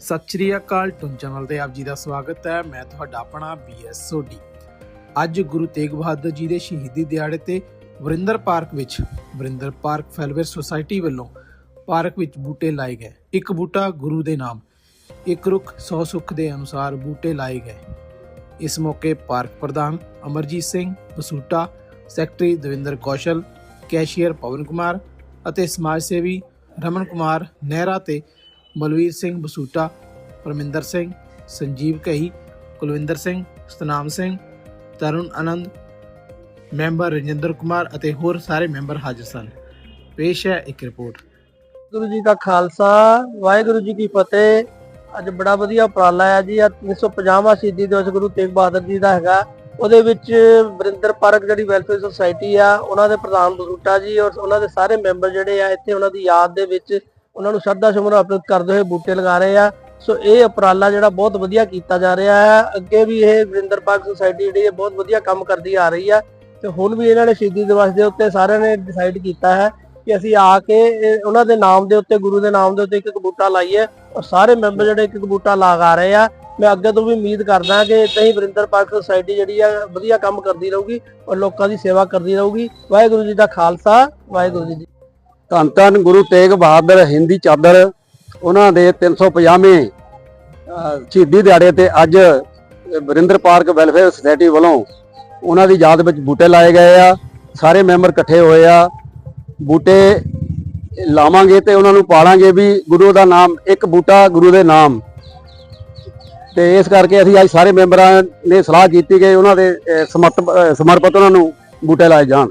ਸਤਿ ਸ਼੍ਰੀ ਅਕਾਲ ਟੁਨ ਚੈਨਲ ਤੇ ਆਪ ਜੀ ਦਾ ਸਵਾਗਤ ਹੈ। ਮੈਂ ਤੁਹਾਡਾ ਆਪਣਾ ਬੀਐਸ ਸੋਢੀ। ਅੱਜ ਗੁਰੂ ਤੇਗ ਬਹਾਦਰ ਜੀ ਦੇ ਸ਼ਹੀਦੀ ਦਿਹਾੜੇ ਤੇ ਵਰਿੰਦਰ ਪਾਰਕ ਵਿੱਚ, ਵਰਿੰਦਰ ਪਾਰਕ ਫੈਲਵੇਅਰ ਸੁਸਾਇਟੀ ਵੱਲੋਂ ਪਾਰਕ ਵਿੱਚ ਬੂਟੇ ਲਾਏ ਗਏ। ਇੱਕ ਬੂਟਾ ਗੁਰੂ ਦੇ ਨਾਮ, ਇੱਕ ਰੁੱਖ 100 ਸੁੱਖ ਦੇ ਅਨੁਸਾਰ ਬੂਟੇ ਲਾਏ ਗਏ। ਇਸ ਮੌਕੇ ਪਾਰਕ ਪ੍ਰਧਾਨ ਅਮਰਜੀਤ ਸਿੰਘ, ਬਸੂਟਾ ਸੈਕਟਰੀ ਦਵਿੰਦਰ ਕੌਸ਼ਲ, ਕੈਸ਼ੀਅਰ ਪਵਨ ਕੁਮਾਰ ਅਤੇ ਸਮਾਜ ਸੇਵੀ ਰਮਨ ਕੁਮਾਰ ਨਹਿਰਾ ਤੇ ਬਲਵੀਰ ਸਿੰਘ ਬਸੂਟਾ, ਪਰਮਿੰਦਰ ਸਿੰਘ, ਸੰਜੀਵ ਕਹੀ, ਕੁਲਵਿੰਦਰ ਸਿੰਘ, ਸਤਨਾਮ ਸਿੰਘ, ਤਰੁਣ ਆਨੰਦ, ਮੈਂਬਰ ਰਜਿੰਦਰ ਕੁਮਾਰ ਅਤੇ ਹੋਰ ਸਾਰੇ ਮੈਂਬਰ ਹਾਜ਼ਰ ਸਨ। ਪੇਸ਼ ਹੈ ਇੱਕ ਰਿਪੋਰਟ। ਗੁਰੂ ਜੀ ਕਾ ਖਾਲਸਾ, ਵਾਹਿਗੁਰੂ ਜੀ ਕੀ ਫਤਿਹ। ਅੱਜ ਬੜਾ ਵਧੀਆ ਉਪਰਾਲਾ ਆ ਜੀ। ਆ 350ਵਾਂ ਸ਼ਹੀਦੀ ਦਿਵਸ ਗੁਰੂ ਤੇਗ ਬਹਾਦਰ ਜੀ ਦਾ ਹੈਗਾ। ਉਹਦੇ ਵਿੱਚ ਵਰਿੰਦਰ ਪਾਰਕ ਜਿਹੜੀ ਵੈਲਫੇਅਰ ਸੁਸਾਇਟੀ ਆ, ਉਹਨਾਂ ਦੇ ਪ੍ਰਧਾਨ ਬਸੂਟਾ ਜੀ ਔਰ ਉਹਨਾਂ ਦੇ ਸਾਰੇ ਮੈਂਬਰ ਜਿਹੜੇ ਆ, ਇੱਥੇ ਉਹਨਾਂ ਦੀ ਯਾਦ ਦੇ ਵਿੱਚ ਉਹਨਾਂ ਨੂੰ ਸ਼ਰਧਾ ਸੁਮਨ ਅਰਪਿਤ ਕਰਦੇ ਹੋਏ ਬੂਟੇ ਲਗਾ ਰਹੇ ਆ। ਸੋ ਇਹ ਉਪਰਾਲਾ ਜਿਹੜਾ ਬਹੁਤ ਵਧੀਆ ਕੀਤਾ ਜਾ ਰਿਹਾ ਹੈ। ਅੱਗੇ ਵੀ ਇਹ ਵਰਿੰਦਰ ਪਾਰਕ ਸੁਸਾਇਟੀ ਜਿਹੜੀ ਹੈ, ਬਹੁਤ ਵਧੀਆ ਕੰਮ ਕਰਦੀ ਆ ਰਹੀ ਆ। ਤੇ ਹੁਣ ਵੀ ਇਹਨਾਂ ਨੇ ਸ਼ਹੀਦੀ ਦਿਵਸ ਦੇ ਉੱਤੇ ਸਾਰਿਆਂ ਨੇ ਡਿਸਾਈਡ ਕੀਤਾ ਹੈ ਕਿ ਅਸੀਂ ਆ ਕੇ ਇਹ ਉਹਨਾਂ ਦੇ ਨਾਮ ਦੇ ਉੱਤੇ, ਗੁਰੂ ਦੇ ਨਾਮ ਦੇ ਉੱਤੇ ਇੱਕ ਇੱਕ ਬੂਟਾ ਲਾਈਏ ਔਰ ਸਾਰੇ ਮੈਂਬਰ ਜਿਹੜੇ ਇੱਕ ਇੱਕ ਬੂਟਾ ਲਗਾ ਰਹੇ ਆ। ਮੈਂ ਅੱਗੇ ਤੋਂ ਵੀ ਉਮੀਦ ਕਰਦਾ ਕਿ ਇਦਾਂ ਹੀ ਵਰਿੰਦਰ ਪਾਰਕ ਸੁਸਾਇਟੀ ਜਿਹੜੀ ਆ, ਵਧੀਆ ਕੰਮ ਕਰਦੀ ਰਹੂਗੀ ਔਰ ਲੋਕਾਂ ਦੀ ਸੇਵਾ ਕਰਦੀ ਰਹੂਗੀ। ਵਾਹਿਗੁਰੂ ਜੀ ਦਾ ਖਾਲਸਾ, ਵਾਹਿਗੁਰੂ ਜੀ ਧੰਨ ਧੰਨ ਗੁਰੂ ਤੇਗ ਬਹਾਦਰ ਹਿੰਦੀ ਚਾਦਰ ਉਹਨਾਂ ਦੇ 350ਵੇਂ ਅਹ, ਸ਼ਹੀਦੀ ਦਿਹਾੜੇ ਤੇ ਅੱਜ ਵਰਿੰਦਰ ਪਾਰਕ ਵੈਲਫੇਅਰ ਸੁਸਾਇਟੀ ਵੱਲੋਂ ਉਹਨਾਂ ਦੀ ਯਾਦ ਵਿੱਚ ਬੂਟੇ ਲਾਏ ਗਏ ਆ। ਸਾਰੇ ਮੈਂਬਰ ਇਕੱਠੇ ਹੋਏ ਆ। ਬੂਟੇ ਲਾਵਾਂਗੇ ਤੇ ਉਹਨਾਂ ਨੂੰ ਪਾਲਾਂਗੇ ਵੀ ਗੁਰੂ ਦਾ ਨਾਮ ਇੱਕ ਬੂਟਾ ਗੁਰੂ ਦੇ ਨਾਮ। ਤੇ ਇਸ ਕਰਕੇ ਅਸੀਂ ਅੱਜ ਸਾਰੇ ਮੈਂਬਰਾਂ ਨੇ ਸਲਾਹ ਕੀਤੀ ਕਿ ਉਹਨਾਂ ਦੇ ਸਮਰਪ- ਸਮਰਪਿਤ ਉਹਨਾਂ ਨੂੰ ਬੂਟੇ ਲਾਏ ਜਾਣ।